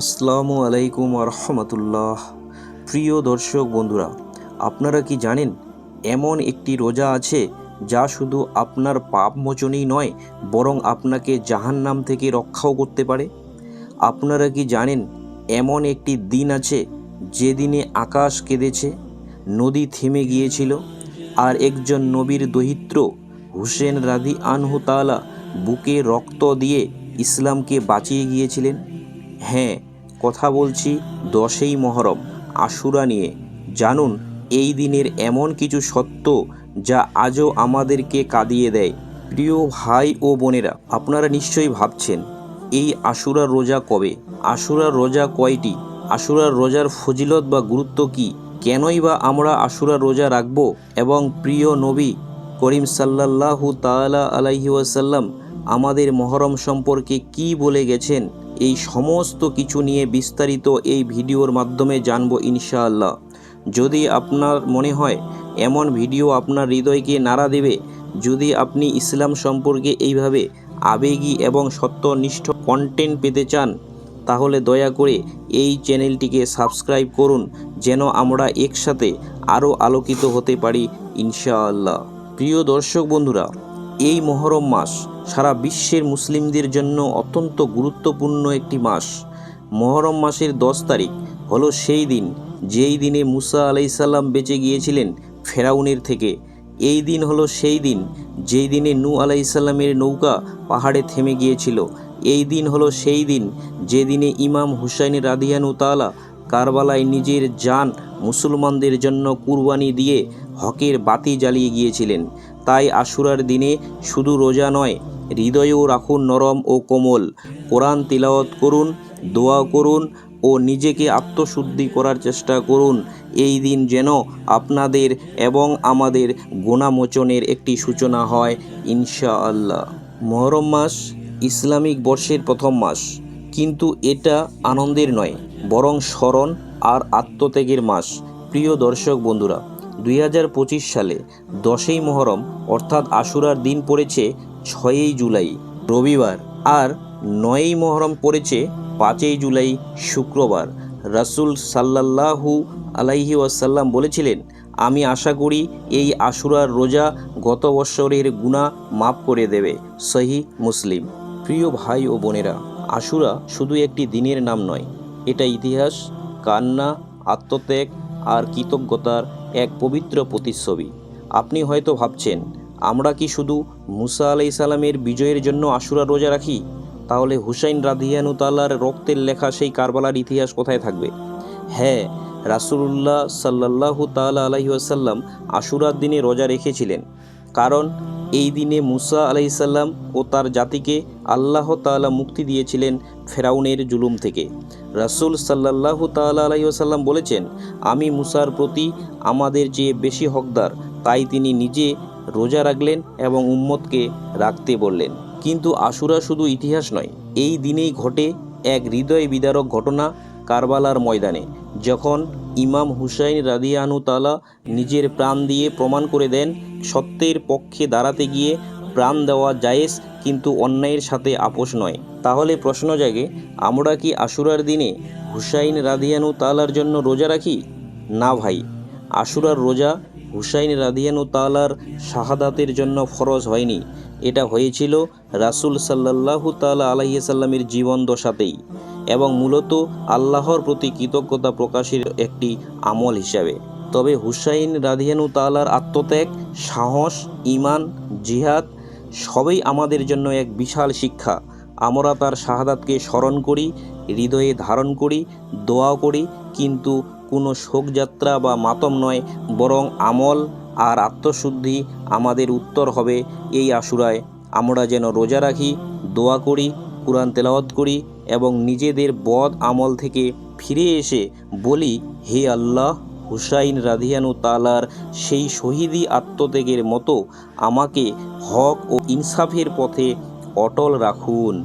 আসসালামু আলাইকুম রহমতুল্লাহ। প্রিয় দর্শক বন্ধুরা, আপনারা কি জানেন, এমন একটি রোজা আছে যা শুধু আপনার পাপ মোচনই নয়, বরং আপনাকে জাহান্নাম থেকে রক্ষাও করতে পারে? আপনারা কি জানেন, এমন একটি দিন আছে যেদিনে আকাশ কেঁদেছে, নদী থেমে গিয়েছিল, আর একজন নবীর দহিত্র হুসেন রাদি আনহু তালা বুকে রক্ত দিয়ে ইসলামকে বাঁচিয়ে গিয়েছিলেন? হ্যাঁ কথা বলছি দশই মহরম, আশুরা নিয়ে। জানুন, এই দিনের এমন কিছু সত্য যা আজও আমাদেরকে কাঁদিয়ে দেয়। প্রিয় ভাই ও বোনেরা, আপনারা নিশ্চয়ই ভাবছেন, এই আশুরার রোজা কবে? আশুরার রোজা কয়টি? আশুরার রোজার ফজিলত বা গুরুত্ব কি? কেনই বা আমরা আশুরার রোজা রাখব? এবং প্রিয় নবী করিম সাল্লাল্লাহু তাআলা আলাইহি ওয়াসাল্লাম আমাদের মহরম সম্পর্কে কি বলে গেছেন, এই সমস্ত কিছু নিয়ে বিস্তারিত এই ভিডিওর মাধ্যমে জানব ইনশাআল্লাহ। যদি আপনার মনে হয় এমন ভিডিও আপনার হৃদয়কে নাড়া দেবে, যদি আপনি ইসলাম সম্পর্কে এইভাবে আবেগী এবং সত্যনিষ্ঠ কন্টেন্ট পেতে চান, তাহলে দয়া করে এই চ্যানেলটিকে সাবস্ক্রাইব করুন, যেন আমরা একসাথে আরও আলোকিত হতে পারি ইনশাআল্লাহ। প্রিয় দর্শক বন্ধুরা, এই মহরম মাস সারা বিশ্বের মুসলিমদের জন্য অত্যন্ত গুরুত্বপূর্ণ একটি মাস। মহরম মাসের দশ তারিখ হলো সেই দিন, যেই দিনে মুসা আলাইসাল্লাম বেঁচে গিয়েছিলেন ফেরাউনের থেকে। এই দিন হলো সেই দিন, যেই দিনে নূ আলাইসাল্লামের নৌকা পাহাড়ে থেমে গিয়েছিল। এই দিন হলো সেই দিন, যে দিনে ইমাম হুসাইন রাদিয়ানু তালা কারবালায় নিজের যান মুসলমানদের জন্য কুরবানি দিয়ে হকের বাতি জ্বালিয়ে গিয়েছিলেন। তাই আশুরার দিনে শুধু রোজা নয় হৃদয়েও রাখুন নরম ও কোমল। কোরআন তিলাওয়াত করুন, দোয়া করুন ও নিজেকে আত্মশুদ্ধি করার চেষ্টা করুন। এই দিন যেন আপনাদের এবং আমাদের গোনামোচনের একটি সূচনা হয়, ইনশাআল্লাহ। মহরম মাস ইসলামিক বর্ষের প্রথম মাস। কিন্তু এটা আনন্দের নয়, বরং স্মরণ আর আত্মত্যাগের মাস। প্রিয় দর্শক বন্ধুরা, দুই হাজার পঁচিশ সালে দশই মহরম, অর্থাৎ আশুরার দিন পড়েছে ছয়ই জুলাই, রবিবার। আর নয়ই মহরম পড়েছে পাঁচই জুলাই, শুক্রবার। রাসূল সাল্লাল্লাহু আলাইহি ওয়াসাল্লাম বলেছিলেন, আমি আশা করি এই আশুরার রোজা গত বৎসরের গুণা মাফ করে দেবে। সহি মুসলিম। প্রিয় ভাই ও বোনেরা, আশুরা শুধু একটি দিনের নাম নয়, এটা ইতিহাস, কান্না, আত্মত্যাগ আর কৃতজ্ঞতার এক পবিত্র প্রতিচ্ছবি। আপনি হয়তো ভাবছেন আমরা কি শুধু মুসা আলাই সালামের বিজয়ের জন্য আশুরা রোজা রাখি? তাহলে হুসাইন রাধিয়ানু তাল্লার রক্তের লেখা সেই কারবালার ইতিহাস কোথায় থাকবে? হ্যাঁ রাসুলুল্লাহ সাল্লাল্লাহু তাআলা আলাইহি ওয়াসাল্লাম আশুরার দিনে রোজা রেখেছিলেন। কারণ এই দিনে মুসা আলাইসাল্লাম ও তার জাতিকে আল্লাহ তাআলা মুক্তি দিয়েছিলেন ফেরাউনের জুলুম থেকে। রাসূল সাল্লাল্লাহু তাআলা আলাইহি ওয়াসাল্লাম বলেছেন, আমি মুসার প্রতি আমাদের যে বেশি হকদার, তাই তিনি নিজে রোজা রাখলেন এবং উম্মতকে রাখতে বললেন। কিন্তু আশুরা শুধু ইতিহাস নয়, এই দিনেই ঘটে এক হৃদয় বিদারক ঘটনা কারবালার ময়দানে, যখন ইমাম হুসাইন রাদিয়ানু তালা নিজের প্রাণ দিয়ে প্রমাণ করে দেন, সত্যের পক্ষে দাঁড়াতে গিয়ে প্রাণ দেওয়া জায়েজ কিন্তু অন্যায়ের সাথে আপোষ নয়। তাহলে প্রশ্ন জাগে, আমরা কি আশুরার দিনে হুসাইন রাদিয়ানু তালার জন্য রোজা রাখি? না ভাই, আশুরার রোজা হুসাইন রাদিয়ানু তালার শাহাদাতের জন্য ফরজ হয়নি। এটা হয়েছিল রাসূল সাল্লাল্লাহু তাআলা আলাইহি সাল্লামের জীবন দশাতেই এবং মূলত আল্লাহর প্রতি কৃতজ্ঞতা প্রকাশের একটি আমল হিসাবে। তবে হুসাইন রাধিয়ানু তালার আত্মত্যাগ, সাহস ইমান জিহাদ সবই আমাদের জন্য এক বিশাল শিক্ষা। আমরা তার শাহাদাতকে স্মরণ করি হৃদয়ে ধারণ করি দোয়া করি, কিন্তু কোনো শোকযাত্রা বা মাতম নয়, বরং আমল আর আত্মশুদ্ধি আমাদের উত্তর হবে এই আশুরায়। আমরা যেন রোজা রাখি, দোয়া করি, কোরআন তেলাওয়াত করি এবং নিজেদের বদ আমল থেকে ফিরে এসে বলি, হে আল্লাহ, হুসাইন রাধিয়ানু তালার সেই শহীদি আত্মত্যাগের মতো আমাকে হক ও ইনসাফের পথে অটল রাখুন।